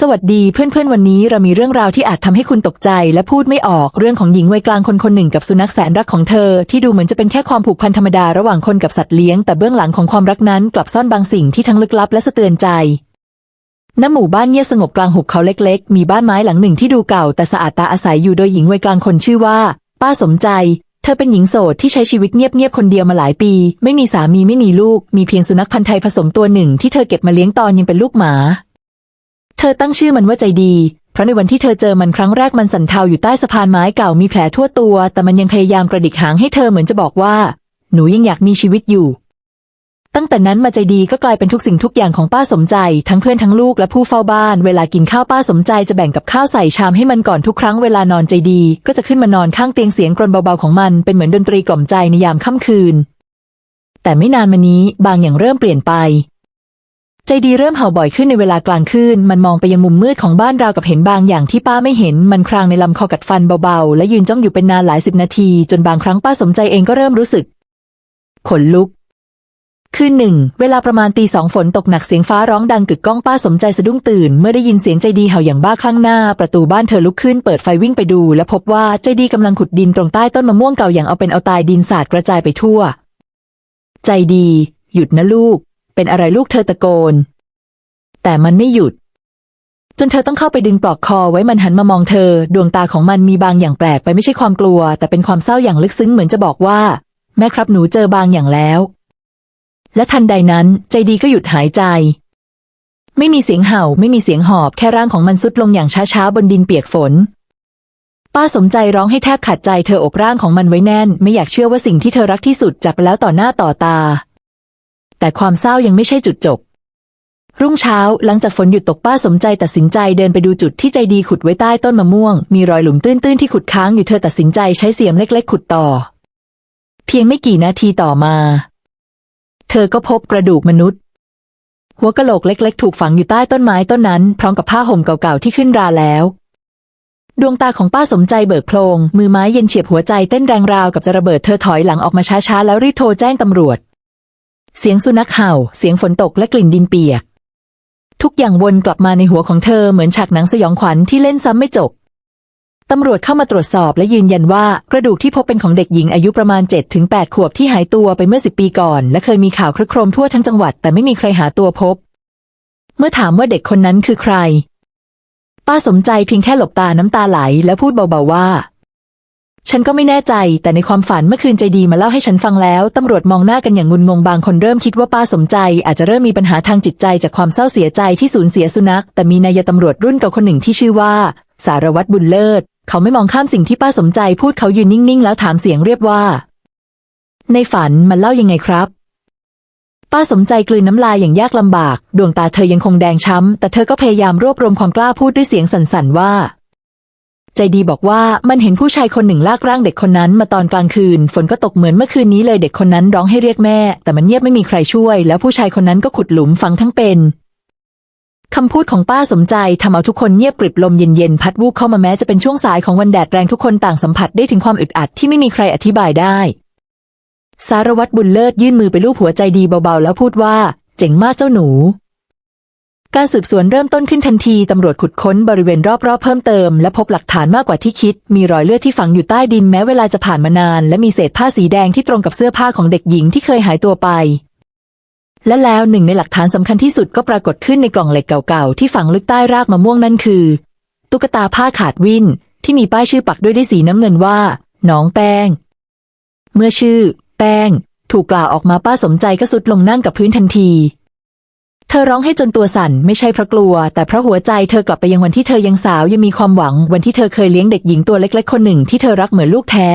สวัสดีเพื่อนๆ วันนี้เรามีเรื่องราวที่อาจทำให้คุณตกใจ และพูดไม่ออกเรื่องของหญิงวัยกลางคนคนหนึ่งกับสุนัขแสนรักของเธอ ที่ดูเหมือนจะเป็นแค่ความผูกพันธรรมดาระหว่างคนกับสัตว์เลี้ยง แต่เบื้องหลังของความรักนั้นกลับซ่อนบางสิ่งที่ทั้งลึกลับและสะเตือนใจณหมู่บ้านเงียบสงบกลางหุบเขาเล็กๆ มีบ้านไม้หลังหนึ่งที่ดูเก่าแต่สะอาดตาอาศัยอยู่โดยหญิงวัยกลางคนชื่อว่า ป้าสมใจ เธอเป็นหญิงโสดที่ใช้ชีวิตเงียบๆคนเดียวมาหลายปี ไม่มีสามีไม่มีลูก มีเพียงสุนัขพันธุ์ไทยผสมตัวหนึ่งที่เธอเก็บมาเลี้ยงตอนยังเป็นลูกหมา เธอตั้งชื่อมันว่าใจดี เพราะในวันที่เธอเจอมันครั้งแรกมันสั่นเทาอยู่ใต้สะพานไม้เก่ามีแผลทั่วตัว แต่มันยังพยายามกระดิกหางให้เธอเหมือนจะบอกว่า หนูยังอยากมีชีวิตอยู่ ตั้งแต่นั้นมาใจดีก็กลายเป็นทุกสิ่งทุกอย่างของป้าสมใจ ทั้งเพื่อนทั้งลูกและผู้เฝ้าบ้าน เวลากินข้าวป้าสมใจจะแบ่งกับข้าวใส่ชามให้มันก่อนทุกครั้งเวลานอนใจดี ก็จะขึ้นมานอนข้างเตียงเสียงกรนเบาๆของมันเป็นเหมือนดนตรีกล่อมใจในยามค่ำคืน แต่ไม่นานมานี้บางอย่างเริ่มเปลี่ยนไป ใจดีเริ่มเห่าบ่อยขึ้นในเวลากลางคืน มันมองไปยังมุมมืดของบ้านราวกับเห็นบางอย่างที่ป้าไม่เห็น มันครางในลำคอกัดฟันเบาๆ และยืนจ้องอยู่เป็นนานหลายสิบนาที จนบางครั้งป้าสมใจเองก็เริ่มรู้สึก ขนลุก คืนหนึ่ง เวลาประมาณตีสองฝนตกหนักเสียงฟ้าร้องดังกึกก้องป้าสมใจสะดุ้งตื่น เมื่อได้ยินเสียงใจดีเห่าอย่างบ้าคลั่งหน้า ประตูบ้านเธอลุกขึ้นเปิดไฟวิ่งไปดู และพบว่าใจดีกำลังขุดดินตรงใต้ต้นมะม่วงเก่าอย่างเอาเป็นเอาตายดินสาดกระจายไปทั่ว ใจดี หยุดนะลูก เป็นอะไรลูกเธอตะโกน แต่มันไม่หยุด จนเธอต้องเข้าไปดึงปลอกคอไว้มันหันมามองเธอ ดวงตาของมันมีบางอย่างแปลกไปไม่ใช่ความกลัว แต่เป็นความเศร้าอย่างลึกซึ้งเหมือนจะบอกว่า แม่ครับหนูเจอบางอย่างแล้ว และทันใดนั้นใจดีก็หยุดหายใจ ไม่มีเสียงเห่าไม่มีเสียงหอบแค่ร่างของมันซุดลงอย่างช้าๆบนดินเปียกฝนป้าสมใจร้องให้แทบขาดใจเธออกร่างของมันไว้แน่น ไม่อยากเชื่อว่าสิ่งที่เธอรักที่สุดจากไปแล้วต่อหน้าต่อตา แต่ความเศร้ายังไม่ใช่จุดจบ รุ่งเช้าหลังจากฝนหยุดตกป้าสมใจตัดสินใจเดินไปดูจุดที่ใจดีขุดไว้ใต้ต้นมะม่วง มีรอยหลุมตื้นๆที่ขุดค้างอยู่เธอตัดสินใจใช้เสียมเล็ก ๆ ขุดต่อ เพียงไม่กี่นาทีต่อมา เธอก็พบกระดูกมนุษย์ หัวกะโหลกเล็ก ๆ ถูกฝังอยู่ใต้ต้นไม้ต้นนั้น พร้อมกับผ้าห่มเก่าๆที่ขึ้นราแล้วดวงตาของป้าสมใจเบิกโพลงมือไม้เย็นเฉียบหัวใจเต้นแรงราวกับจะระเบิดเธอถอยหลังออกมาช้าๆ แล้วรีบโทรแจ้งตำรวจ เสียงสุนัขเห่า เสียงฝนตกและกลิ่นดินเปียก ทุกอย่างวนกลับมาในหัวของเธอเหมือนฉากหนังสยองขวัญที่เล่นซ้ำไม่จบตำรวจเข้ามาตรวจสอบและยืนยันว่ากระดูกที่พบเป็นของเด็กหญิงอายุประมาณ 7-8 ขวบที่หายตัวไปเมื่อ 10 ปีก่อน และเคยมีข่าวครึกโครมทั่วทั้งจังหวัดแต่ไม่มีใครหาตัวพบ เมื่อถามว่าเด็กคนนั้นคือใคร ป้าสมใจเพียงแค่หลบตาน้ำตาไหลและพูดเบาๆว่า ฉันก็ไม่แน่ใจ แต่ในความฝันเมื่อคืนใจดีมาเล่าให้ฉันฟังแล้ว ตำรวจมองหน้ากันอย่างงุนงงบางคนเริ่มคิดว่าป้าสมใจ อาจจะเริ่มมีปัญหาทางจิตใจจากความเศร้าเสียใจที่สูญเสียสุนัข แต่มีนายตำรวจรุ่นเก่าคนหนึ่งที่ชื่อว่า สารวัตรบุญเลิศ เขาไม่มองข้ามสิ่งที่ป้าสมใจพูดเขายืนนิ่งๆ แล้วถามเสียงเรียบว่า ในฝันมันเล่ายังไงครับ ป้าสมใจกลืนน้ำลายอย่างยากลำบาก ดวงตาเธอยังคงแดงช้ำแต่เธอก็พยายามรวบรวมความกล้าพูดด้วยเสียงสั่นๆว่า ใจดีบอกว่ามันเห็นผู้ชายคนหนึ่งลากร่างเด็กคนนั้นมาตอนกลางคืน ฝนก็ตกเหมือนเมื่อคืนนี้เลยเด็กคนนั้นร้องให้เรียกแม่ แต่มันเงียบไม่มีใครช่วย แล้วผู้ชายคนนั้นก็ขุดหลุมฝังทั้งเป็นคำพูดของป้าสมใจทำเอาทุกคนเงียบกริบลมเย็นๆพัดวูบเข้ามาแม้จะเป็นช่วงสายของวันแดดแรงทุกคนต่างสัมผัสได้ถึงความอึดอัดที่ไม่มีใครอธิบายได้ สารวัตรบุญเลิศยื่นมือไปลูบหัวใจดีเบาๆ แล้วพูดว่า เจ๋งมากเจ้าหนู การสืบสวนเริ่มต้นขึ้นทันทีตำรวจขุดค้นบริเวณรอบๆเพิ่มเติม และพบหลักฐานมากกว่าที่คิด มีรอยเลือดที่ฝังอยู่ใต้ดินแม้เวลาจะผ่านมานาน และมีเศษผ้าสีแดงที่ตรงกับเสื้อผ้าของเด็กหญิงที่เคยหายตัวไป และแล้วหนึ่งในหลักฐานสำคัญที่สุดก็ปรากฏขึ้นในกล่องเหล็กเก่าๆที่ฝังลึกใต้รากมะม่วงนั่นคือ ตุ๊กตาผ้าขาดวินที่มีป้ายชื่อปักด้วยด้วยสีน้ำเงินว่าน้องแป้ง เมื่อชื่อ แป้ง ถูกกล่าวออกมาป้าสมใจก็สุดลงนั่งกับพื้นทันที เธอร้องให้จนตัวสั่นไม่ใช่เพราะกลัว แต่เพราะหัวใจเธอกลับไปยังวันที่เธอยังสาวยังมีความหวังวันที่เธอเคยเลี้ยงเด็กหญิงตัวเล็กๆคนหนึ่งที่เธอรักเหมือนลูกแท้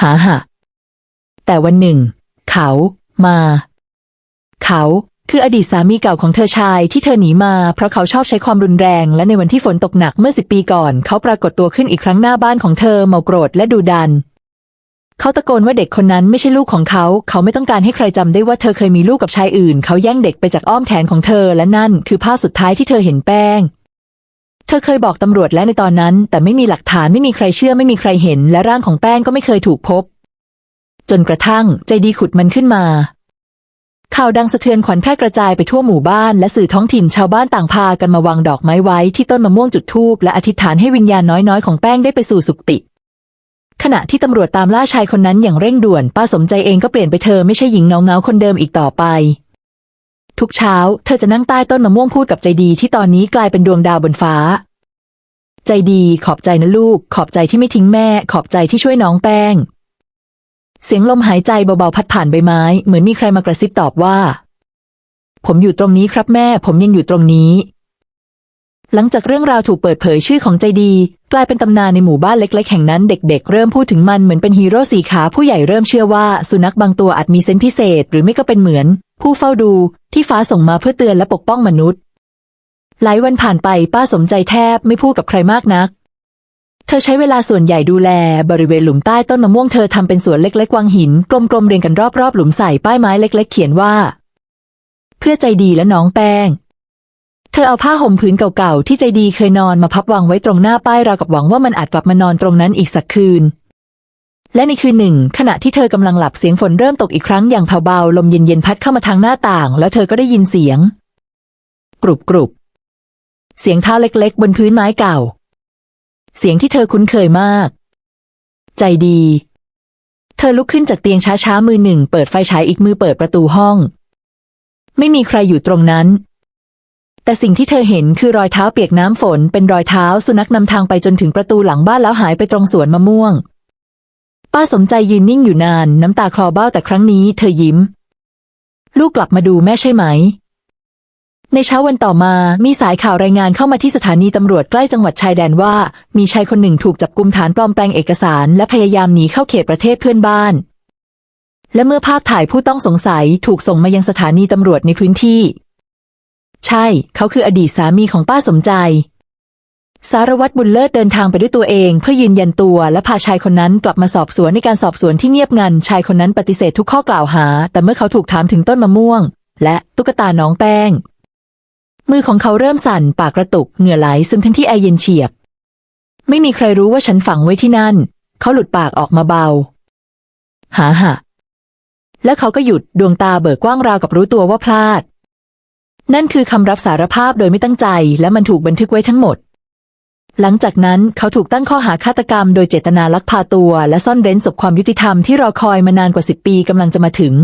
หาหะแต่วันหนึ่ง เขามา เขาคืออดีตสามีเก่าของเธอชายที่เธอหนีมา เพราะเขาชอบใช้ความรุนแรง และในวันที่ฝนตกหนักเมื่อสิบปีก่อน เขาปรากฏตัวขึ้นอีกครั้งหน้าบ้านของเธอเมาโกรธและดูดัน เขาตะโกนว่าเด็กคนนั้นไม่ใช่ลูกของเขา เขาไม่ต้องการให้ใครจำได้ว่าเธอเคยมีลูกกับชายอื่น เขาแย่งเด็กไปจากอ้อมแขนของเธอ และนั่นคือภาพสุดท้ายที่เธอเห็นแป้ง เธอเคยบอกตำรวจแล้วในตอนนั้น แต่ไม่มีหลักฐานไม่มีใครเชื่อไม่มีใครเห็น และร่างของแป้งก็ไม่เคยถูกพบ จนกระทั่งใจดีขุดมันขึ้นมาข่าวดังสะเทือนขวัญแพร่กระจายไปทั่วหมู่บ้านและสื่อท้องถิ่นชาวบ้านต่างพากันมาวางดอกไม้ไว้ที่ต้นมะม่วงจุดธูปและอธิษฐานให้วิญญาณน้อยๆของแป้งได้ไปสู่สุคติ ขณะที่ตำรวจตามล่าชายคนนั้นอย่างเร่งด่วน ป้าสมใจเองก็เปลี่ยนไปเธอไม่ใช่หญิงเงาเงาคนเดิมอีกต่อไป ทุกเช้า เธอจะนั่งใต้ต้นมะม่วงพูดกับใจดีที่ตอนนี้กลายเป็นดวงดาวบนฟ้า ใจดีขอบใจนะลูก ขอบใจที่ไม่ทิ้งแม่ ขอบใจที่ช่วยน้องแป้ง เสียงลมหายใจเบาๆพัดผ่านใบไม้ เหมือนมีใครมากระซิบตอบว่า ผมอยู่ตรงนี้ครับแม่ ผมยังอยู่ตรงนี้ หลังจากเรื่องราวถูกเปิดเผยชื่อของใจดี กลายเป็นตำนานในหมู่บ้านเล็ก ๆ แห่งนั้นเด็ก ๆ เริ่มพูดถึงมันเหมือนเป็นฮีโร่สีขาผู้ใหญ่เริ่มเชื่อว่าสุนัขบางตัวอาจมีเซนส์พิเศษ หรือไม่ก็เป็นเหมือน ผู้เฝ้าดูที่ฟ้าส่งมาเพื่อเตือนและปกป้องมนุษย์ หลายวันผ่านไปป้าสมใจแทบไม่พูดกับใครมากนัก เธอใช้เวลาส่วนใหญ่ดูแล บริเวณหลุมใต้ต้นมะม่วงเธอทำเป็นสวนเล็กๆวางหินกลมๆเรียงกันรอบๆหลุมใส่ป้ายไม้เล็ก ๆ เขียนว่า เพื่อใจดีและน้องแป้ง เธอเอาผ้าห่มผืนเก่าๆที่ใจดีเคยนอนมาพับวางไว้ตรงหน้าป้ายราวกับหวังว่ามันอาจกลับมานอนตรงนั้นอีกสักคืน และในคืนหนึ่ง ขณะที่เธอกำลังหลับเสียงฝนเริ่มตกอีกครั้งอย่างเบาๆลมเย็นๆพัดเข้ามาทางหน้าต่าง แล้วเธอก็ได้ยินเสียง กรุบกรุบเสียงเท้าเล็กๆ บนพื้นไม้เก่า เสียงที่เธอคุ้นเคยมาก ใจดี เธอลุกขึ้นจากเตียงช้าๆมือหนึ่ง เปิดไฟฉายอีกมือเปิดประตูห้อง ไม่มีใครอยู่ตรงนั้น แต่สิ่งที่เธอเห็นคือรอยเท้าเปียกน้ำฝนเป็นรอยเท้าสุนัขนำทางไปจนถึงประตูหลังบ้านแล้วหายไปตรงสวนมะม่วง ป้าสมใจยืนนิ่งอยู่นานน้ำตาคลอเบ้าแต่ครั้งนี้เธอยิ้ม ลูกกลับมาดูแม่ใช่ไหม ในเช้าวันต่อมามีสายข่าวรายงานเข้ามาที่สถานีตำรวจใกล้จังหวัดชายแดนว่า มีชายคนหนึ่งถูกจับกุมฐานปลอมแปลงเอกสารและพยายามหนีเข้าเขตประเทศเพื่อนบ้าน และเมื่อภาพถ่ายผู้ต้องสงสัยถูกส่งมายังสถานีตำรวจในพื้นที่ ใช่ เขาคืออดีตสามีของป้าสมใจ สารวัตรบุญเลิศเดินทางไปด้วยตัวเอง เพื่อยืนยันตัวและพาชายคนนั้นกลับมาสอบสวนในการสอบสวนที่เงียบงัน ชายคนนั้นปฏิเสธทุกข้อกล่าวหา แต่เมื่อเขาถูกถามถึงต้นมะม่วง และตุ๊กตาน้องแป้ง มือของเขาเริ่มสั่น ปากกระตุก เหงื่อไหลซึมทั้งที่ไอเย็นเฉียบ ไม่มีใครรู้ว่าฉันฝังไว้ที่นั่น เขาหลุดปากออกมาเบา หาหะแล้วเขาก็หยุดดวงตาเบิกกว้างราวกับรู้ตัวว่าพลาด นั่นคือคำรับสารภาพโดยไม่ตั้งใจ และมันถูกบันทึกไว้ทั้งหมด หลังจากนั้นเขาถูกตั้งข้อหาฆาตกรรมโดยเจตนาลักพาตัว และซ่อนเร้นศพความยุติธรรมที่รอคอยมานานกว่าสิบปีกำลังจะมาถึง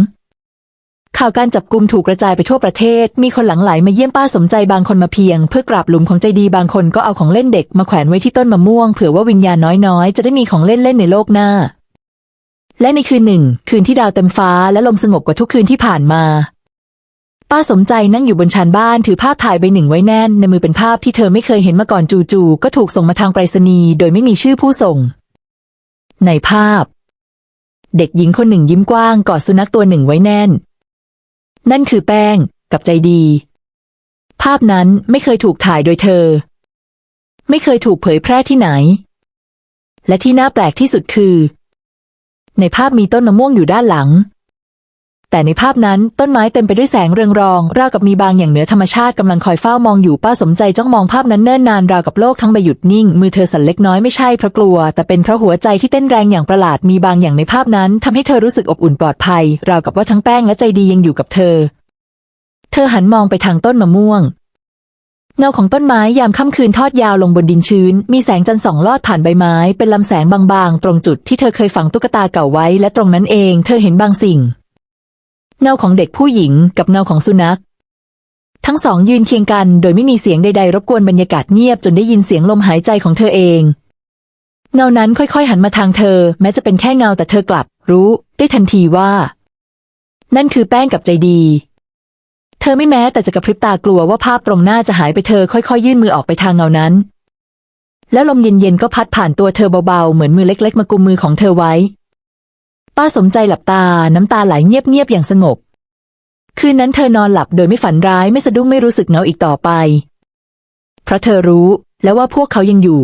ข่าวการจับกุมถูกกระจายไปทั่วประเทศ มีคนหลั่งไหลมาเยี่ยมป้าสมใจบางคนมาเพียง เพื่อกราบหลุมของใจดีบางคนก็เอาของเล่นเด็กมาแขวนไว้ที่ต้นมะม่วงเผื่อว่าวิญญาณน้อยๆ จะได้มีของเล่นเล่นในโลกหน้าและในคืนหนึ่ง คืนที่ดาวเต็มฟ้าและลมสงบกว่าทุกคืนที่ผ่านมา ป้าสมใจนั่งอยู่บนชานบ้านถือภาพถ่ายใบหนึ่งไว้แน่น ในมือเป็นภาพที่เธอไม่เคยเห็นมาก่อนจู่ๆก็ถูกส่งมาทางไปรษณีย์โดยไม่มีชื่อผู้ส่ง ในภาพ เด็กหญิงคนหนึ่งยิ้มกว้างกอดสุนัขตัวหนึ่งไว้แน่น นั่นคือแป้งกับใจดี ภาพนั้นไม่เคยถูกถ่ายโดยเธอ ไม่เคยถูกเผยแพร่ที่ไหน และที่น่าแปลกที่สุดคือ ในภาพมีต้นมะม่วงอยู่ด้านหลัง แต่ในภาพนั้นต้นไม้เต็มไปด้วยแสงเรืองรอง ราวกับมีบางอย่างเหนือธรรมชาติกำลังคอยเฝ้ามองอยู่ป้าสมใจจ้องมองภาพนั้นเนิ่นนานราวกับโลกทั้งใบหยุดนิ่ง มือเธอสั่นเล็กน้อยไม่ใช่เพราะกลัว แต่เป็นเพราะหัวใจที่เต้นแรงอย่างประหลาดมีบางอย่างในภาพนั้นทำให้เธอรู้สึกอบอุ่นปลอดภัย ราวกับว่าทั้งแป้งและใจดียังอยู่กับเธอ เธอหันมองไปทางต้นมะม่วงเงาของต้นไม้ยามค่ำคืนทอดยาวลงบนดินชื้น มีแสงจันทร์ส่องลอดผ่านใบไม้ เป็นลำแสงบางๆ ตรงจุดที่เธอเคยฝังตุ๊กตาเก่าไว้ และตรงนั้นเอง เธอเห็นบางสิ่ง เงาของเด็กผู้หญิงกับเงาของสุนัข ทั้งสองยืนเคียงกันโดยไม่มีเสียงใดๆ รบกวนบรรยากาศเงียบจนได้ยินเสียงลมหายใจของเธอเอง เงานั้นค่อยๆหันมาทางเธอ แม้จะเป็นแค่เงาแต่เธอกลับ รู้ได้ทันทีว่า นั่นคือแป้งกับใจดี เธอไม่แม้แต่จะกระพริบตากลัวว่าภาพตรงหน้าจะหายไปเธอค่อยๆ ยื่นมือออกไปทางเงานั้น แล้วลมเย็นๆก็พัดผ่านตัวเธอเบาๆเหมือนมือเล็ก ๆ มากุมมือของเธอไว้ ป้าสมใจหลับตาน้ำตาไหลเงียบๆอย่างสงบ คืนนั้นเธอนอนหลับโดยไม่ฝันร้ายไม่สะดุ้งไม่รู้สึกเหงาอีกต่อไป เพราะเธอรู้แล้วว่าพวกเขายังอยู่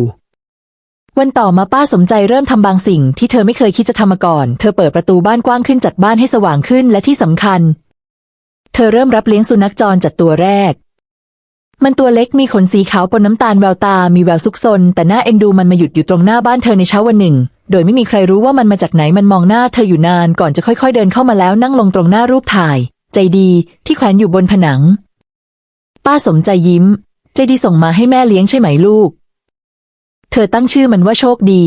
วันต่อมาป้าสมใจเริ่มทำบางสิ่งที่เธอไม่เคยคิดจะทำมาก่อน เธอเปิดประตูบ้านกว้างขึ้นจัดบ้านให้สว่างขึ้นและที่สำคัญ เธอเริ่มรับเลี้ยงสุนัขจรจัดตัวแรกมันตัวเล็กมีขนสีขาวปนน้ำตาลแววตา มีแววซุกซนแต่หน้าเอ็นดูมันมาหยุดอยู่ตรงหน้าบ้านเธอในเช้าวันหนึ่ง โดยไม่มีใครรู้ว่ามันมาจากไหนมันมองหน้าเธออยู่นานก่อนจะค่อยๆเดินเข้ามาแล้วนั่งลงตรงหน้ารูปถ่าย ใจดีที่แขวนอยู่บนผนัง ป้าสมใจยิ้ม ใจดีส่งมาให้แม่เลี้ยงใช่ไหมลูก เธอตั้งชื่อมันว่าโชคดี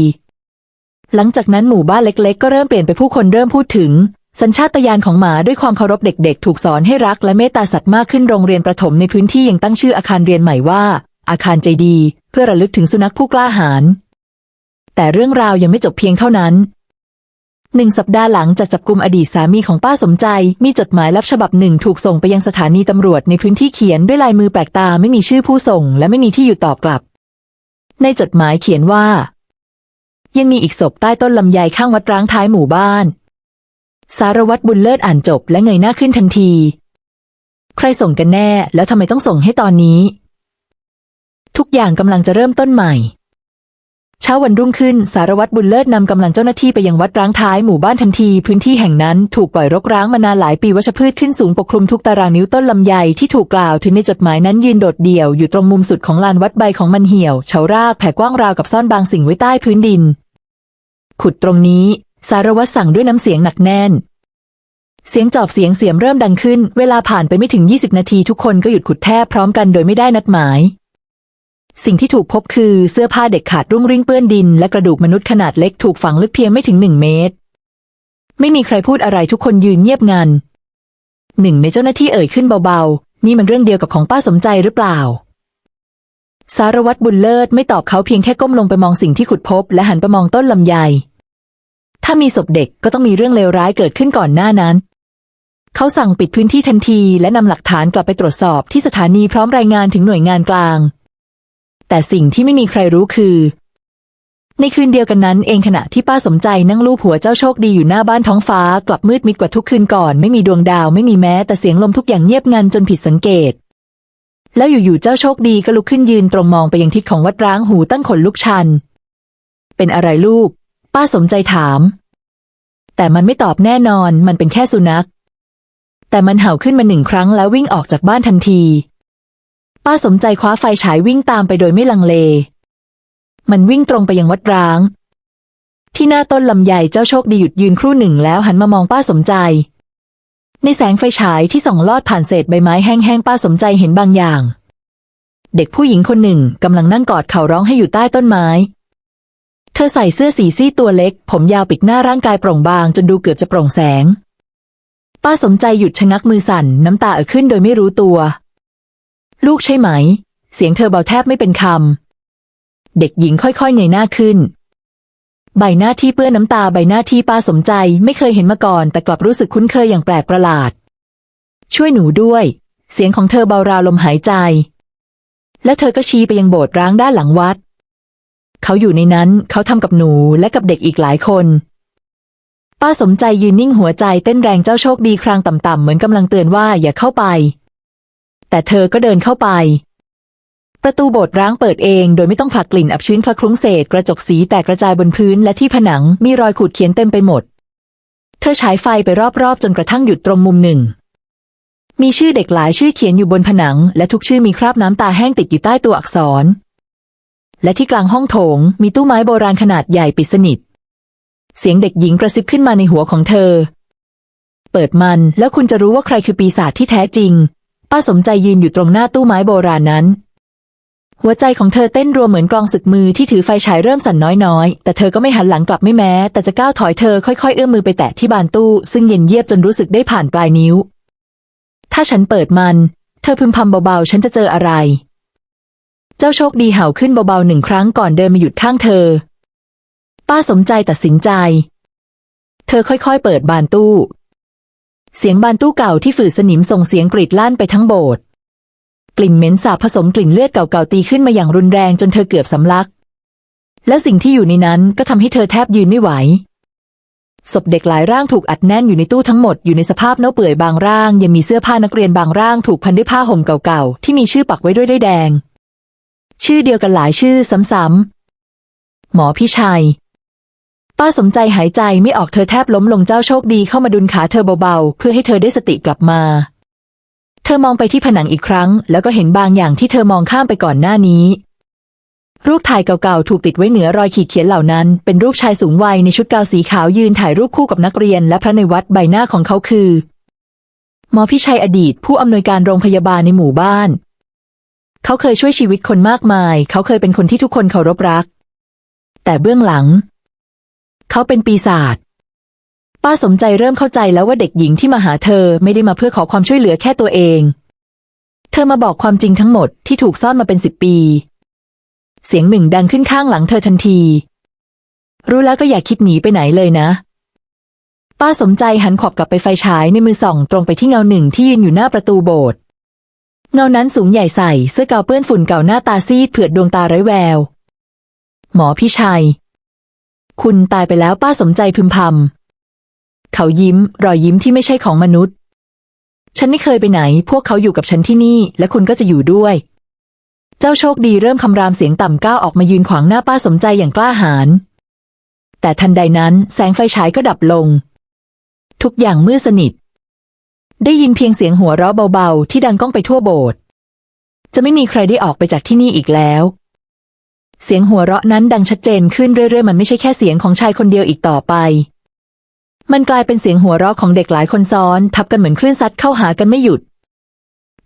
หลังจากนั้นหมู่บ้านเล็ก ๆ ก็เริ่มเปลี่ยนไปผู้คนเริ่มพูดถึง สัญชาตญาณของหมาด้วยความเคารพเด็ก ๆ ถูกสอนให้รักและเมตตาสัตว์มากขึ้นโรงเรียนประถมในพื้นที่ยังตั้งชื่ออาคารเรียนใหม่ว่า อาคารใจดี เพื่อระลึกถึงสุนัขผู้กล้าหาญ แต่เรื่องราวยังไม่จบเพียงเท่านั้นหนึ่งสัปดาห์หลังจากจับกลุมอดีตสามีของป้าสมใจ มีจดหมายลับฉบับหนึ่งถูกส่งไปยังสถานีตำรวจในพื้นที่เขียนด้วยลายมือแปลกตาไม่มีชื่อผู้ส่ง และไม่มีที่อยู่ตอบกลับ ในจดหมายเขียนว่า ยังมีอีกศพใต้ต้นลำไยข้างวัดร้างท้ายหมู่บ้าน สารวัตรบุญเลิศอ่านจบและเงยหน้าขึ้นทันที ใครส่งกันแน่แล้วทำไมต้องส่งให้ตอนนี้ ทุกอย่างกำลังจะเริ่มต้นใหม่ เช้าวันรุ่งขึ้นสารวัตรบุญเลิศนำกำลังเจ้าหน้าที่ไปยังวัดร้างท้ายหมู่บ้านทันที พื้นที่แห่งนั้นถูกปล่อยรกร้างมานานหลายปีวัชพืชขึ้นสูงปกคลุมทุกตารางนิ้วต้นลำไยที่ถูกกล่าวถึงในจดหมายนั้นยืนโดดเดี่ยวอยู่ตรงมุมสุดของลานวัดใบของมันเหี่ยวเฉารากแผ่กว้างราวกับซ่อนบางสิ่งไว้ใต้พื้นดิน ขุดตรงนี้ สารวัตรสั่งด้วยน้ำเสียงหนักแน่น เสียงจอบเสียงเสียมเริ่มดังขึ้น เวลาผ่านไปไม่ถึง 20 นาทีทุกคนก็หยุดขุดแทบพร้อมกันโดยไม่ได้นัดหมาย สิ่งที่ถูกพบคือเสื้อผ้าเด็กขาดรุ่งริ่งเปื้อนดิน และกระดูกมนุษย์ขนาดเล็กถูกฝังลึกเพียงไม่ถึงหนึ่งเมตร ไม่มีใครพูดอะไรทุกคนยืนเงียบงันหนึ่งในเจ้าหน้าที่เอ่ยขึ้นเบาๆ นี่มันเรื่องเดียวกับของป้าสมใจหรือเปล่า สารวัตรบุญเลิศไม่ตอบเขาเพียงแค่ก้มลงไปมองสิ่งที่ขุดพบ และหันไปมองต้นลำไย ถ้ามีศพเด็กก็ต้องมีเรื่องเลวร้ายเกิดขึ้นก่อนหน้านั้น เขาสั่งปิดพื้นที่ทันทีและนำหลักฐานกลับไปตรวจสอบที่สถานีพร้อมรายงานถึงหน่วยงานกลาง แต่สิ่งที่ไม่มีใครรู้คือ ในคืนเดียวกันนั้นเองขณะที่ป้าสมใจนั่งลูบหัวเจ้าโชคดีอยู่หน้าบ้านท้องฟ้ากลับมืดมิดกว่าทุกคืนก่อน ไม่มีดวงดาวไม่มีแม้แต่เสียงลมทุกอย่างเงียบงันจนผิดสังเกต แล้วอยู่ๆเจ้าโชคดีก็ลุกขึ้นยืนตรงมองไปยังทิศของวัดร้างหูตั้งขนลุกชัน เป็นอะไรลูก ป้าสมใจถาม แต่มันไม่ตอบแน่นอนมันเป็นแค่สุนัขแต่มันเห่าขึ้นมาหนึ่งครั้งแล้ววิ่งออกจากบ้านทันที ป้าสมใจคว้าไฟฉายวิ่งตามไปโดยไม่ลังเล มันวิ่งตรงไปยังวัดร้าง ที่หน้าต้นลำไยเจ้าโชคดีหยุดยืนครู่หนึ่งแล้วหันมามองป้าสมใจ ในแสงไฟฉายที่ส่องลอดผ่านเศษใบไม้แห้งๆป้าสมใจเห็นบางอย่าง เด็กผู้หญิงคนหนึ่งกำลังนั่งกอดเข่าร้องให้อยู่ใต้ต้นไม้ เธอใส่เสื้อสีซี่ตัวเล็ก ผมยาวปิดหน้าร่างกายโปร่งบางจนดูเกือบจะโปร่งแสง ป้าสมใจหยุดชะงักมือสั่นน้ำตาเอ่อขึ้นโดยไม่รู้ตัว ลูกใช่ไหม เสียงเธอเบาแทบไม่เป็นคำ เด็กหญิงค่อยๆเงยหน้าขึ้น ใบหน้าที่เปื้อนน้ำตาใบหน้าที่ป้าสมใจไม่เคยเห็นมาก่อน แต่กลับรู้สึกคุ้นเคยอย่างแปลกประหลาด ช่วยหนูด้วย เสียงของเธอเบาราวลมหายใจ และเธอก็ชี้ไปยังโบสถ์ร้างด้านหลังวัด เขาอยู่ในนั้นเขาทำกับหนูและกับเด็กอีกหลายคนป้าสมใจยืนนิ่งหัวใจเต้นแรงเจ้าโชคดีครางต่ำๆเหมือนกำลังเตือนว่าอย่าเข้าไป แต่เธอก็เดินเข้าไป ประตูโบสถ์ร้างเปิดเองโดยไม่ต้องผลักกลิ่นอับชื้นคละคลุ้งเศษกระจกสีแตกกระจายบนพื้นและที่ผนังมีรอยขูดเขียนเต็มไปหมด เธอฉายไฟไปรอบๆ จนกระทั่งหยุดตรงมุมหนึ่ง มีชื่อเด็กหลายชื่อเขียนอยู่บนผนัง และทุกชื่อมีคราบน้ำตาแห้งติดอยู่ใต้ตัวอักษร และที่กลางห้องโถง มีตู้ไม้โบราณขนาดใหญ่ปิดสนิท เสียงเด็กหญิงกระซิบขึ้นมาในหัวของเธอ เปิดมันแล้วคุณจะรู้ว่าใครคือปีศาจที่แท้จริง ป้าสมใจยืนอยู่ตรงหน้าตู้ไม้โบราณนั้น หัวใจของเธอเต้นรัวเหมือนกลองศึกมือที่ถือไฟฉายเริ่มสั่นน้อยๆ แต่เธอก็ไม่หันหลังกลับไม่แม้ แต่จะก้าวถอยเธอค่อยๆ เอื้อมมือไปแตะที่บานตู้ ซึ่งเย็นเยียบจนรู้สึกได้ผ่านปลายนิ้ว ถ้าฉันเปิดมัน เธอพึมพำเบาๆ ฉันจะเจออะไร เจ้าโชคดีเห่าขึ้นเบาๆหนึ่งครั้งก่อนเดินมาหยุดข้างเธอ ป้าสมใจตัดสินใจ เธอค่อยๆ เปิดบานตู้ เสียงบานตู้เก่าที่ฝืดสนิมส่งเสียงกรีดลั่นไปทั้งโบสถ์กลิ่นเหม็นสาบผสมกลิ่นเลือดเก่าๆตีขึ้นมาอย่างรุนแรงจนเธอเกือบสำลัก และสิ่งที่อยู่ในนั้นก็ทำให้เธอแทบยืนไม่ไหวศพเด็กหลายร่างถูกอัดแน่นอยู่ในตู้ทั้งหมดอยู่ในสภาพเน่าเปื่อยบางร่าง ยังมีเสื้อผ้านักเรียนบางร่างถูกพันด้วยผ้าห่มเก่าๆ ที่มีชื่อปักไว้ด้วยได้ายแดง ชื่อเดียวกันหลายชื่อซ้ำๆหมอพี่ชัย ป้าสมใจหายใจไม่ออกเธอแทบล้มลงเจ้าโชคดีเข้ามาดุลขาเธอเบาๆ เพื่อให้เธอได้สติกลับมา เธอมองไปที่ผนังอีกครั้ง แล้วก็เห็นบางอย่างที่เธอมองข้ามไปก่อนหน้านี้ รูปถ่ายเก่าๆ ถูกติดไว้เหนือรอยขีดเขียนเหล่านั้น เป็นรูปชายสูงวัยในชุดกาวสีขาวยืนถ่ายรูปคู่กับนักเรียน และพระในวัดใบหน้าของเขาคือ หมอพิชัยอดีต ผู้อำนวยการโรงพยาบาลในหมู่บ้าน เขาเคยช่วยชีวิตคนมากมาย เขาเคยเป็นคนที่ทุกคนเคารพรัก แต่เบื้องหลัง เขาเป็นปีศาจป้าสมใจเริ่มเข้าใจแล้วว่าเด็กหญิงที่มาหาเธอไม่ได้มาเพื่อขอความช่วยเหลือแค่ตัวเอง เธอมาบอกความจริงทั้งหมดที่ถูกซ่อนมาเป็นสิบปี เสียงหนึ่งดังขึ้นข้างหลังเธอทันที รู้แล้วก็อย่าคิดหนีไปไหนเลยนะ ป้าสมใจหันขอบกลับไปไฟฉายในมือส่องตรงไปที่เงาหนึ่งที่ยืนอยู่หน้าประตูโบสถ์ เงานั้นสูงใหญ่ใส่เสื้อกาวเปื้อนฝุ่นเก่าหน้าตาซีดเผือดดวงตาไร้แวว หมอพี่ชัย คุณตายไปแล้วป้าสมใจพึมพำ เขายิ้ม รอยยิ้มที่ไม่ใช่ของมนุษย์ ฉันไม่เคยไปไหน พวกเขาอยู่กับฉันที่นี่ และคุณก็จะอยู่ด้วย เจ้าโชคดีเริ่มคำรามเสียงต่ำก้าวออกมายืนขวางหน้าป้าสมใจอย่างกล้าหาญ แต่ทันใดนั้นแสงไฟฉายก็ดับลง ทุกอย่างมืดสนิท ได้ยินเพียงเสียงหัวเราะเบาๆ ที่ดังก้องไปทั่วโบสถ์ จะไม่มีใครได้ออกไปจากที่นี่อีกแล้ว เสียงหัวเราะนั้นดังชัดเจนขึ้นเรื่อยๆ มันไม่ใช่แค่เสียงของชายคนเดียวอีกต่อไป มันกลายเป็นเสียงหัวเราะของเด็กหลายคนซ้อน ทับกันเหมือนคลื่นซัดเข้าหากันไม่หยุด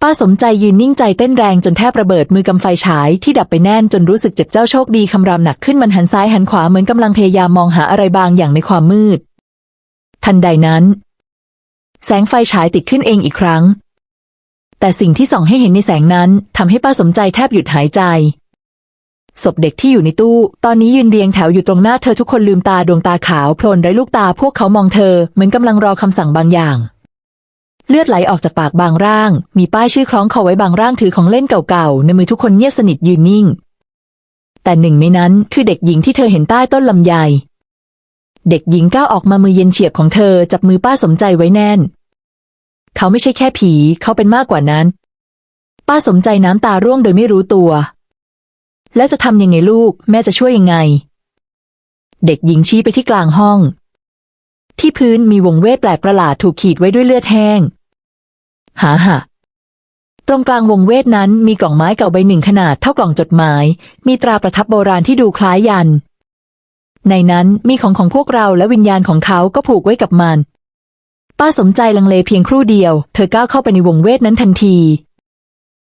ป้าสมใจยืนนิ่งใจเต้นแรงจนแทบระเบิดมือกำไฟฉายที่ดับไปแน่นจนรู้สึกเจ็บเจ้าโชคดีคำรามหนักขึ้นมันหันซ้ายหันขวาเหมือนกำลังพยายามมองหาอะไรบางอย่างในความมืด ทันใดนั้น แสงไฟฉายติดขึ้นเองอีกครั้ง แต่สิ่งที่ส่องให้เห็นในแสงนั้นทำให้ป้าสมใจแทบหยุดหายใจ ศพเด็กที่อยู่ในตู้ ตอนนี้ยืนเรียงแถวอยู่ตรงหน้าเธอทุกคนลืมตาดวงตาขาวโพลนไร้ลูกตาพวกเขามองเธอ เหมือนกำลังรอคำสั่งบางอย่าง เลือดไหลออกจากปากบางร่าง มีป้ายชื่อคล้องคอไว้บางร่างถือของเล่นเก่าๆในมือทุกคนเงียบสนิทยืนนิ่ง แต่หนึ่งในนั้นคือเด็กหญิงที่เธอเห็นใต้ต้นลำไยเด็กหญิงก้าวออกมามือเย็นเฉียบของเธอจับมือป้าสมใจไว้แน่น เขาไม่ใช่แค่ผี เขาเป็นมากกว่านั้น ป้าสมใจน้ำตาร่วงโดยไม่รู้ตัว แล้วจะทำยังไงลูก แม่จะช่วยยังไง เด็กหญิงชี้ไปที่กลางห้อง ที่พื้นมีวงเวทแปลกประหลาดถูกขีดไว้ด้วยเลือดแห้ง หาหะตรงกลางวงเวทนั้นมีกล่องไม้เก่าใบหนึ่งขนาดเท่ากล่องจดหมาย มีตราประทับโบราณที่ดูคล้ายยัน ในนั้นมีของของพวกเราและวิญญาณของเขาก็ผูกไว้กับมัน ป้าสมใจลังเลเพียงครู่เดียว เธอก้าวเข้าไปในวงเวทนั้นทันที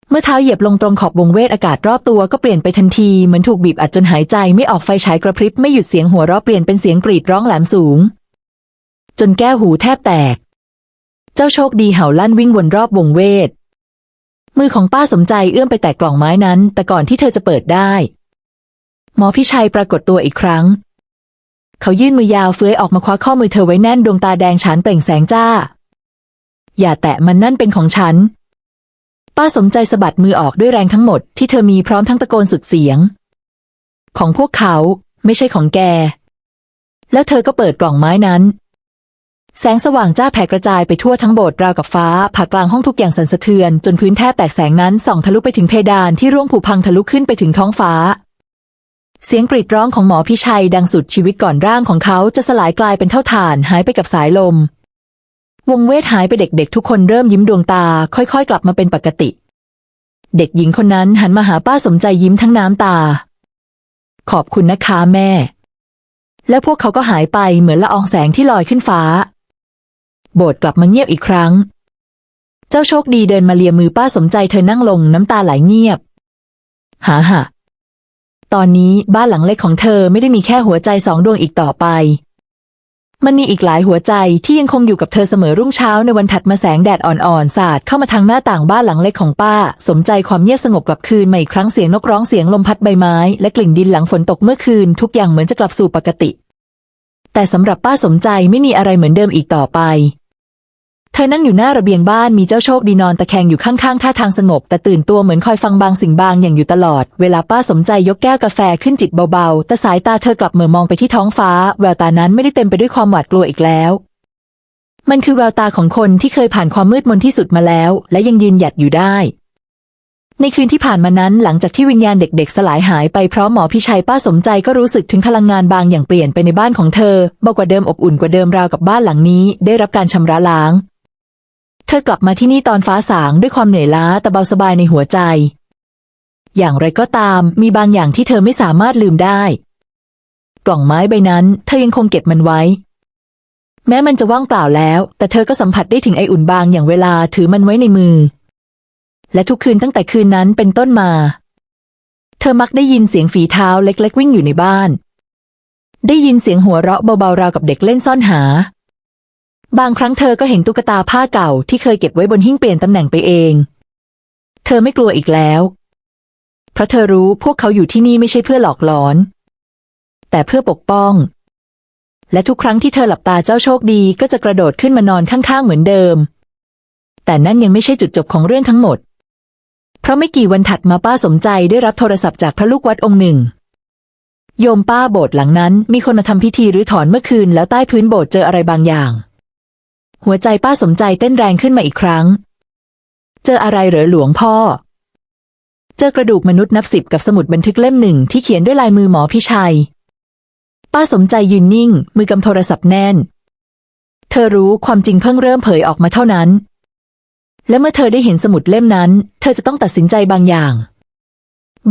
เมื่อเท้าเหยียบลงตรงขอบวงเวทอากาศรอบตัวก็เปลี่ยนไปทันทีเหมือนถูกบีบอัดจนหายใจไม่ออกไฟฉายกระพริบไม่หยุดเสียงหัวเราะเปลี่ยนเป็นเสียงกรีดร้องแหลมสูง จนแก้วหูแทบแตก เจ้าโชคดีเห่าลั่นวิ่งวนรอบวงเวท มือของป้าสมใจเอื้อมไปแตะกล่องไม้นั้น แต่ก่อนที่เธอจะเปิดได้ หมอพิชัยปรากฏตัวอีกครั้ง เขายื่นมือยาวเฟื้อยออกมาคว้าข้อมือเธอไว้แน่นดวงตาแดงฉานเปล่งแสงจ้า อย่าแตะมันนั่นเป็นของฉัน ป้าสมใจสะบัดมือออกด้วยแรงทั้งหมดที่เธอมีพร้อมทั้งตะโกนสุดเสียง ของพวกเขาไม่ใช่ของแก แล้วเธอก็เปิดกล่องไม้นั้น แสงสว่างจ้าแผ่กระจายไปทั่วทั้งโบสถ์ราวกับฟ้า ผ่ากลางห้องทุกอย่างสั่นสะเทือน จนพื้นแทบแตกแสงนั้นส่องทะลุไปถึงเพดานที่ร่วงผุพังทะลุขึ้นไปถึงท้องฟ้า เสียงกรีดร้องของหมอพิชัยดังสุดชีวิตก่อนร่างของเขาจะสลายกลายเป็นเท่าฐานหายไปกับสายลม วงเวทหายไปเด็กๆ ทุกคนเริ่มยิ้มดวงตา ค่อยๆ กลับมาเป็นปกติ เด็กหญิงคนนั้นหันมาหาป้าสมใจยิ้มทั้งน้ำตา ขอบคุณนะคะแม่ แล้วพวกเขาก็หายไปเหมือนละอองแสงที่ลอยขึ้นฟ้า โบสถ์กลับมาเงียบอีกครั้ง เจ้าโชคดีเดินมาเลียมือป้าสมใจเธอนั่งลงน้ำตาไหลเงียบ หาหะตอนนี้บ้านหลังเล็กของเธอไม่ได้มีแค่หัวใจสองดวงอีกต่อไป มันมีอีกหลายหัวใจที่ยังคงอยู่กับเธอเสมอรุ่งเช้าในวันถัดมาแสงแดดอ่อนๆ สาดเข้ามาทางหน้าต่างบ้านหลังเล็กของป้า สมใจความเงียบสงบกลับคืนมาอีกครั้งเสียงนกร้องเสียงลมพัดใบไม้ และกลิ่นดินหลังฝนตกเมื่อคืน ทุกอย่างเหมือนจะกลับสู่ปกติ แต่สำหรับป้าสมใจไม่มีอะไรเหมือนเดิมอีกต่อไป เธอนั่งอยู่หน้าระเบียงบ้านมีเจ้าโชคดีนอนตะแคงอยู่ข้างๆท่าทางสงบ แต่ตื่นตัวเหมือนคอยฟังบางสิ่งบางอย่างอยู่ตลอด เวลาป้าสมใจยกแก้วกาแฟขึ้นจิบเบาๆ แต่สายตาเธอกลับเหม่อมองไปที่ท้องฟ้า แววตานั้นไม่ได้เต็มไปด้วยความหวาดกลัวอีกแล้ว มันคือแววตาของคนที่เคยผ่านความมืดมนที่สุดมาแล้ว และยังยืนหยัดอยู่ได้ ในคืนที่ผ่านมานั้นหลังจากที่วิญญาณเด็กๆ สลายหายไปพร้อมหมอพิชัยป้าสมใจก็รู้สึกถึงพลังงานบางอย่างเปลี่ยนไปในบ้านของเธอบอกกว่าเดิมอบอุ่นกว่าเดิมราวกับบ้านหลังนี้ ได้รับการชำระล้าง เธอกลับมาที่นี่ตอนฟ้าสางด้วยความเหนื่อยล้าแต่เบาสบายในหัวใจ อย่างไรก็ตามมีบางอย่างที่เธอไม่สามารถลืมได้ กล่องไม้ใบนั้นเธอยังคงเก็บมันไว้ แม้มันจะว่างเปล่าแล้ว แต่เธอก็สัมผัสได้ถึงไออุ่นบางอย่างเวลาถือมันไว้ในมือ และทุกคืนตั้งแต่คืนนั้นเป็นต้นมา เธอมักได้ยินเสียงฝีเท้าเล็ก ๆ วิ่งอยู่ในบ้าน ได้ยินเสียงหัวเราะเบาๆราวกับเด็กเล่นซ่อนหา บางครั้งเธอก็เห็นตุ๊กตาผ้าเก่าที่เคยเก็บไว้บนหิ้งเปลี่ยนตำแหน่งไปเอง เธอไม่กลัวอีกแล้ว เพราะเธอรู้พวกเขาอยู่ที่นี่ไม่ใช่เพื่อหลอกหลอน แต่เพื่อปกป้อง และทุกครั้งที่เธอหลับตาเจ้าโชคดีก็จะกระโดดขึ้นมานอนข้างๆเหมือนเดิม แต่นั่นยังไม่ใช่จุดจบของเรื่องทั้งหมด เพราะไม่กี่วันถัดมาป้าสมใจได้รับโทรศัพท์จากพระลูกวัดองค์หนึ่งโยมป้าโบสถ์หลังนั้นมีคนมาทำพิธีรื้อถอนเมื่อคืนแล้วใต้พื้นโบสถ์เจออะไรบางอย่าง หัวใจป้าสมใจเต้นแรงขึ้นมาอีกครั้ง เจออะไรเหรอหลวงพ่อ เจอกระดูกมนุษย์นับสิบกับสมุดบันทึกเล่มหนึ่งที่เขียนด้วยลายมือหมอพิชัย ป้าสมใจยืนนิ่ง มือกำโทรศัพท์แน่น เธอรู้ความจริงเพิ่งเริ่มเผยออกมาเท่านั้น และเมื่อเธอได้เห็นสมุดเล่มนั้น เธอจะต้องตัดสินใจบางอย่าง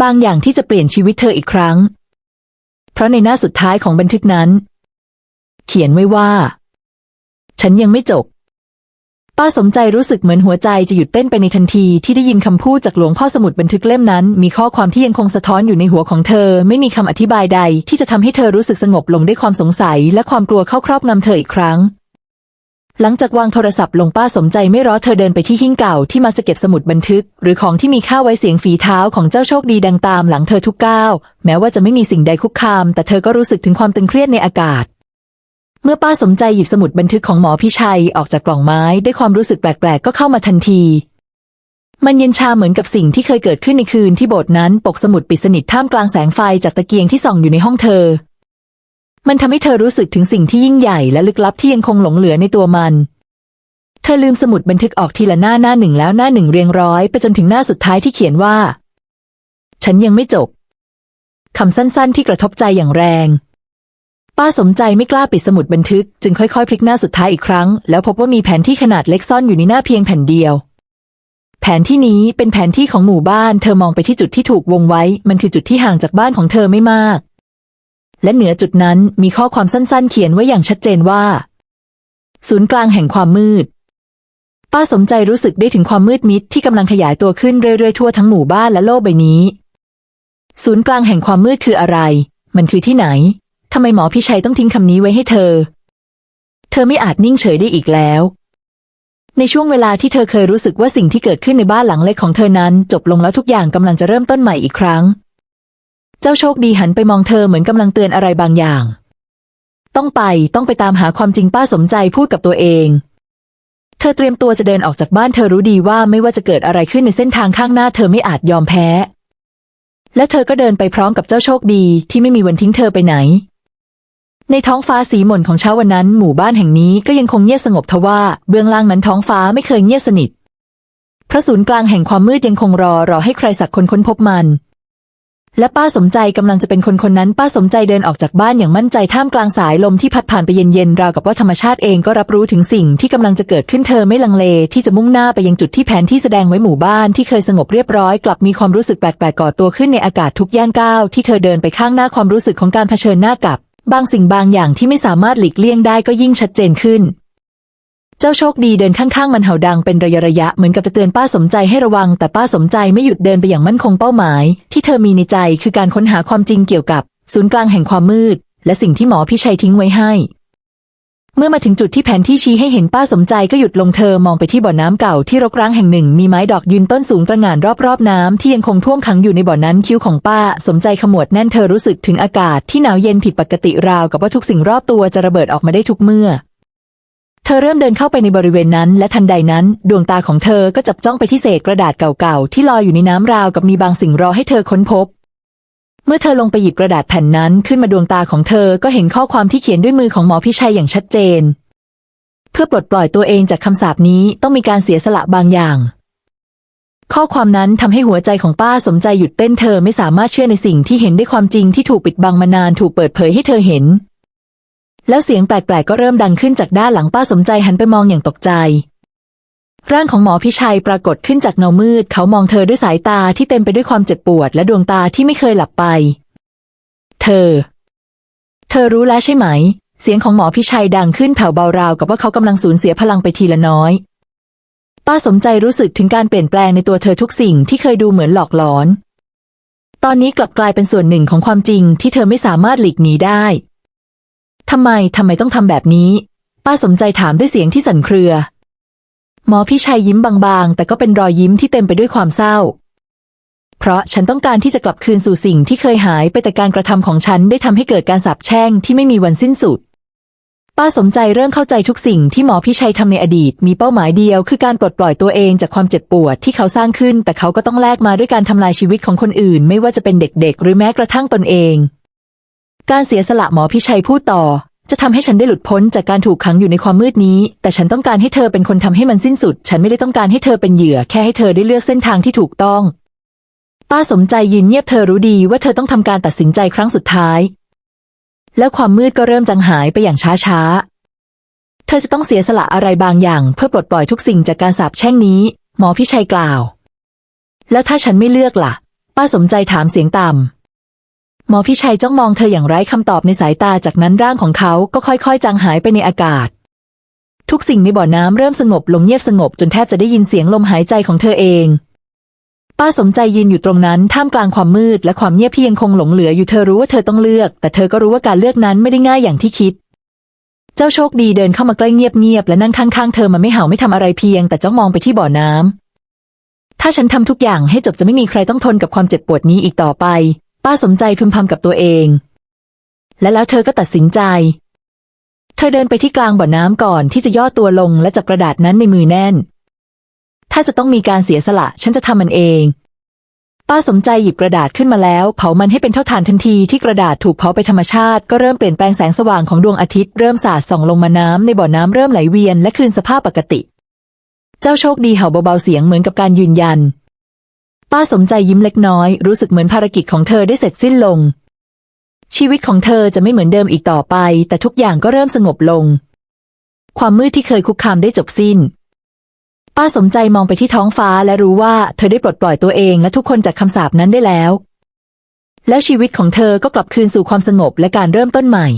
บางอย่างที่จะเปลี่ยนชีวิตเธออีกครั้ง เพราะในหน้าสุดท้ายของบันทึกนั้น เขียนไว้ว่า ฉันยังไม่จบ ป้าสมใจรู้สึกเหมือนหัวใจจะหยุดเต้นไปในทันทีที่ได้ยินคำพูดจากหลวงพ่อสมุดบันทึกเล่มนั้น มีข้อความที่ยังคงสะท้อนอยู่ในหัวของเธอ ไม่มีคำอธิบายใด ที่จะทำให้เธอรู้สึกสงบลงด้วยความสงสัย และความกลัวเข้าครอบงำเธออีกครั้งหลังจากวางโทรศัพท์ลงป้าสมใจไม่รอเธอเดินไปที่หิ้งเก่าที่มักจะเก็บสมุดบันทึก หรือของที่มีค่าไว้เสียงฝีเท้าของเจ้าโชคดีดังตามหลังเธอทุกก้าว แม้ว่าจะไม่มีสิ่งใดคุกคาม แต่เธอก็รู้สึกถึงความตึงเครียดในอากาศ เมื่อป้าสมใจหยิบสมุดบันทึกของหมอพิชัยออกจากกล่องไม้ด้วยความรู้สึกแปลกๆ ก็เข้ามาทันที มันเย็นชาเหมือนกับสิ่งที่เคยเกิดขึ้นในคืนที่โบสถ์นั้นปกสมุดปิดสนิทท่ามกลางแสงไฟจากตะเกียงที่ส่องอยู่ในห้องเธอ มันทำให้เธอรู้สึกถึงสิ่งที่ยิ่งใหญ่และลึกลับที่ยังคงหลงเหลือในตัวมัน เธอลืมสมุดบันทึกออกทีละหน้าหน้าหนึ่งแล้วหน้าหนึ่งเรียงร้อยไปจนถึงหน้าสุดท้ายที่เขียนว่า ฉันยังไม่จบคำสั้นๆที่กระทบใจอย่างแรง ป้าสมใจไม่กล้าปิดสมุดบันทึก จึงค่อยๆ พลิกหน้าสุดท้ายอีกครั้ง แล้วพบว่ามีแผนที่ขนาดเล็กซ่อนอยู่ในหน้าเพียงแผ่นเดียว แผนที่นี้เป็นแผนที่ของหมู่บ้าน เธอมองไปที่จุดที่ถูกวงไว้ มันคือจุดที่ห่างจากบ้านของเธอไม่มาก และเหนือจุดนั้นมีข้อความสั้นๆ เขียนไว้อย่างชัดเจนว่า ศูนย์กลางแห่งความมืด ป้าสมใจรู้สึกได้ถึงความมืดมิดที่กำลังขยายตัวขึ้นเรื่อยๆทั่วทั้งหมู่บ้านและโลกใบนี้ ศูนย์กลางแห่งความมืดคืออะไร มันคือที่ไหน ทำไมหมอพิชัยต้องทิ้งคำนี้ไว้ให้เธอ เธอไม่อาจนิ่งเฉยได้อีกแล้ว ในช่วงเวลาที่เธอเคยรู้สึกว่าสิ่งที่เกิดขึ้นในบ้านหลังเล็กของเธอนั้น จบลงแล้วทุกอย่างกำลังจะเริ่มต้นใหม่อีกครั้ง เจ้าโชคดีหันไปมองเธอเหมือนกำลังเตือนอะไรบางอย่าง ต้องไปต้องไปตามหาความจริงป้าสมใจพูดกับตัวเอง เธอเตรียมตัวจะเดินออกจากบ้านเธอรู้ดีว่าไม่ว่าจะเกิดอะไรขึ้นในเส้นทางข้างหน้าเธอไม่อาจยอมแพ้และเธอก็เดินไปพร้อมกับเจ้าโชคดีที่ไม่มีวันทิ้งเธอไปไหน ในท้องฟ้าสีหม่นของเช้าวันนั้น หมู่บ้านแห่งนี้ก็ยังคงเงียบสงบทว่าเบื้องล่างนั้นท้องฟ้าไม่เคยเงียบสนิท พระศูนย์กลางแห่งความมืดยังคงรอรอให้ใครสักคนค้นพบมัน และป้าสมใจกำลังจะเป็นคนคนนั้น ป้าสมใจเดินออกจากบ้านอย่างมั่นใจท่ามกลางสายลมที่พัดผ่านไปเย็นๆราวกับว่าธรรมชาติเองก็รับรู้ถึงสิ่งที่กำลังจะเกิดขึ้นเธอไม่ลังเล ที่จะมุ่งหน้าไปยังจุดที่แผนที่แสดงไว้หมู่บ้านที่เคยสงบเรียบร้อยกลับมีความรู้สึกแปลกๆก่อตัวขึ้นในอากาศทุกย่างก้าวที่เธอเดินไปข้างหน้าความรู้สึกของการเผชิญหน้ากับ บางสิ่งบางอย่างที่ไม่สามารถหลีกเลี่ยงได้ก็ยิ่งชัดเจนขึ้น เจ้าโชคดีเดินข้างๆ มันเห่าดังเป็นระยะระยะเหมือนกับจะเตือนป้าสมใจให้ระวัง แต่ป้าสมใจไม่หยุดเดินไปอย่างมั่นคงเป้าหมาย ที่เธอมีในใจคือการค้นหาความจริงเกี่ยวกับ ศูนย์กลางแห่งความมืด และสิ่งที่หมอพิชัยทิ้งไว้ให้ เมื่อมาถึงจุดที่แผนที่ชี้ให้เห็นป้าสมใจก็หยุดลงเธอมองไปที่บ่อน้ำเก่าที่รกร้างแห่งหนึ่ง มีไม้ดอกยืนต้นสูงตระหง่านรอบๆน้ำที่ยังคงท่วมขังอยู่ในบ่อนั้นคิ้วของป้า สมใจขมวดแน่นเธอรู้สึกถึงอากาศที่หนาวเย็นผิดปกติราวกับว่าทุกสิ่งรอบตัวจะระเบิดออกมาได้ทุกเมื่อ เธอเริ่มเดินเข้าไปในบริเวณนั้น และทันใดนั้น ดวงตาของเธอก็จับจ้องไปที่เศษกระดาษเก่าๆที่ลอยอยู่ในน้ำราวกับมีบางสิ่งรอให้เธอค้นพบ เมื่อเธอลงไปหยิบกระดาษแผ่นนั้นขึ้นมาดวงตาของเธอก็เห็นข้อความที่เขียนด้วยมือของหมอพิชัยอย่างชัดเจน เพื่อปลดปล่อยตัวเองจากคำสาปนี้ต้องมีการเสียสละบางอย่าง ข้อความนั้นทำให้หัวใจของป้าสมใจหยุดเต้นเธอไม่สามารถเชื่อในสิ่งที่เห็นด้วยความจริงที่ถูกปิดบังมานานถูกเปิดเผยให้เธอเห็น แล้วเสียงแปลกๆก็เริ่มดังขึ้นจากด้านหลังป้าสมใจหันไปมองอย่างตกใจ ร่างของหมอพิชัยปรากฏขึ้นจากเงามืด เขามองเธอด้วยสายตาที่เต็มไปด้วยความเจ็บปวด และดวงตาที่ไม่เคยหลับไป เธอ เธอรู้แล้วใช่ไหม เสียงของหมอพิชัยดังขึ้นแผ่วเบาราวกับว่าเขากำลังสูญเสียพลังไปทีละน้อย ป้าสมใจรู้สึกถึงการเปลี่ยนแปลงในตัวเธอทุกสิ่งที่เคยดูเหมือนหลอกหลอน ตอนนี้กลับกลายเป็นส่วนหนึ่งของความจริงที่เธอไม่สามารถหลีกหนีได้ทำไมทำไมต้องทำแบบนี้ ป้าสมใจถามด้วยเสียงที่สั่นเครือ หมอพิชัยยิ้มบางๆ แต่ก็เป็นรอยยิ้มที่เต็มไปด้วยความเศร้า เพราะฉันต้องการที่จะกลับคืนสู่สิ่งที่เคยหายไปแต่การกระทำของฉันได้ทำให้เกิดการสาปแช่งที่ไม่มีวันสิ้นสุด ป้าสมใจเริ่มเข้าใจทุกสิ่งที่หมอพิชัยทำในอดีต มีเป้าหมายเดียวคือการปลดปล่อยตัวเองจากความเจ็บปวดที่เขาสร้างขึ้น แต่เขาก็ต้องแลกมาด้วยการทำลายชีวิตของคนอื่น ไม่ว่าจะเป็นเด็กๆ หรือแม้กระทั่งตนเอง การเสียสละหมอพิชัยพูดต่อ จะทำให้ฉันได้หลุดพ้นจากการถูกขังอยู่ในความมืดนี้ แต่ฉันต้องการให้เธอเป็นคนทำให้มันสิ้นสุด ฉันไม่ได้ต้องการให้เธอเป็นเหยื่อ แค่ให้เธอได้เลือกเส้นทางที่ถูกต้อง ป้าสมใจยืนเงียบเธอรู้ดีว่าเธอต้องทำการตัดสินใจครั้งสุดท้าย แล้วความมืดก็เริ่มจางหายไปอย่างช้าๆเธอจะต้องเสียสละอะไรบางอย่าง เพื่อปลดปล่อยทุกสิ่งจากการสาปแช่งนี้ หมอพิชัยกล่าว แล้วถ้าฉันไม่เลือกล่ะ ป้าสมใจถามเสียงต่ำ หมอพิชัยจ้องมองเธออย่างไร้คำตอบในสายตาจากนั้นร่างของเขาก็ค่อยๆ จางหายไปในอากาศ ทุกสิ่งในบ่อน้ำเริ่มสงบลงเงียบสงบจนแทบจะได้ยินเสียงลมหายใจของเธอเอง ป้าสมใจยืนอยู่ตรงนั้นท่ามกลางความมืดและความเงียบที่ยังคงหลงเหลืออยู่เธอรู้ว่าเธอต้องเลือก แต่เธอก็รู้ว่าการเลือกนั้นไม่ได้ง่ายอย่างที่คิดเจ้าโชคดีเดินเข้ามาใกล้เงียบๆและนั่งข้างๆเธอมันไม่เห่าไม่ทำอะไรเพียง แต่จ้องมองไปที่บ่อน้ำถ้าฉันทำทุกอย่างให้จบจะไม่มีใครต้องทนกับความเจ็บปวดนี้อีกต่อไป ป้าสมใจพึมพำกับตัวเอง และแล้วเธอก็ตัดสินใจ เธอเดินไปที่กลางบ่อน้ำก่อนที่จะย่อตัวลงและจับกระดาษนั้นในมือแน่น ถ้าจะต้องมีการเสียสละ ฉันจะทำมันเอง ป้าสมใจหยิบกระดาษขึ้นมาแล้ว เผามันให้เป็นเท่าฐานทันทีที่กระดาษถูกเผาไปธรรมชาติก็เริ่มเปลี่ยนแปลงแสงสว่างของดวงอาทิตย์เริ่มสาดส่องลงมาน้ำในบ่อน้ำเริ่มไหลเวียนและคืนสภาพปกติ เจ้าโชคดีเห่าเบาๆเสียงเหมือนกับการยืนยัน ป้าสมใจยิ้มเล็กน้อย รู้สึกเหมือนภารกิจของเธอได้เสร็จสิ้นลง ชีวิตของเธอจะไม่เหมือนเดิมอีกต่อไป แต่ทุกอย่างก็เริ่มสงบลง ความมืดที่เคยคุกคามได้จบสิ้น ป้าสมใจมองไปที่ท้องฟ้าและรู้ว่าเธอได้ปลดปล่อยตัวเองและทุกคนจากคำสาปนั้นได้แล้ว แล้วชีวิตของเธอก็กลับคืนสู่ความสงบและการเริ่มต้นใหม่